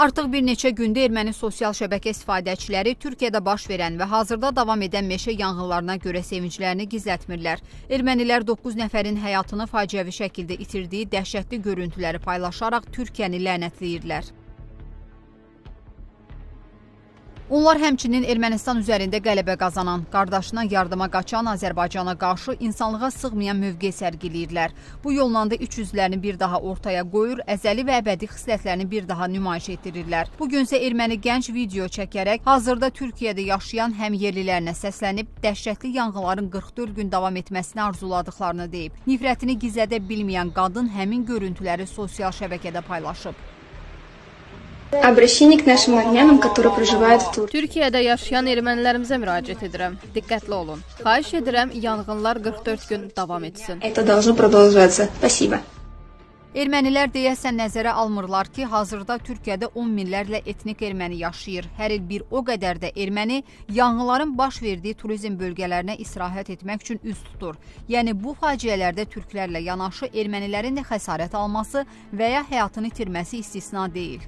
Artıq bir neçə gündür erməni sosial şəbəkə istifadəçiləri Türkiyədə baş verən və hazırda davam edən meşə yanğınlarına görə sevinclərini gizlətmirlər. Ermənilər 9 nəfərin həyatını faciəvi şəkildə itirdiyi dəhşətli görüntüləri paylaşaraq Türkiyəni lənətləyirlər. Onlar həmçinin Ermənistan üzərində qələbə qazanan, qardaşına yardıma qaçan Azərbaycana qarşı insanlığa sığmayan mövqe sərgiləyirlər. Bu yolla da iç üzlərini bir daha ortaya qoyur, əzəli və əbədi xislətlərini bir daha nümayiş etdirirlər. Bu gün isə erməni gənc video çəkərək hazırda Türkiyədə yaşayan həmyerlilərinə səslənib dəhşətli yanğınların 44 gün davam etməsini arzuladıklarını deyib. Nifrətini gizlədə bilməyən qadın həmin görüntüləri sosial şəbəkədə paylaşıb. Обращение к нашим армянам, которые проживают в Турции. Türkiyədə yaşayan ermənilərimizə müraciət edirəm. Diqqətli olun. Xahiş edirəm, yanğınlar 44 gün davam etsin. Это должно продолжаться. Спасибо. Ermənilər deyəsən nəzərə almırlar ki, hazırda Türkiyədə 10 minlərlə etnik erməni yaşayır. Hər il bir o qədər də erməni yanğınların baş verdiyi turizm bölgələrinə istirahət etmək üçün üz tutur. Yəni bu faciələrdə türklərlə yanaşı ermənilərin də xəsarət alması və ya həyatını itirməsi istisna deyil.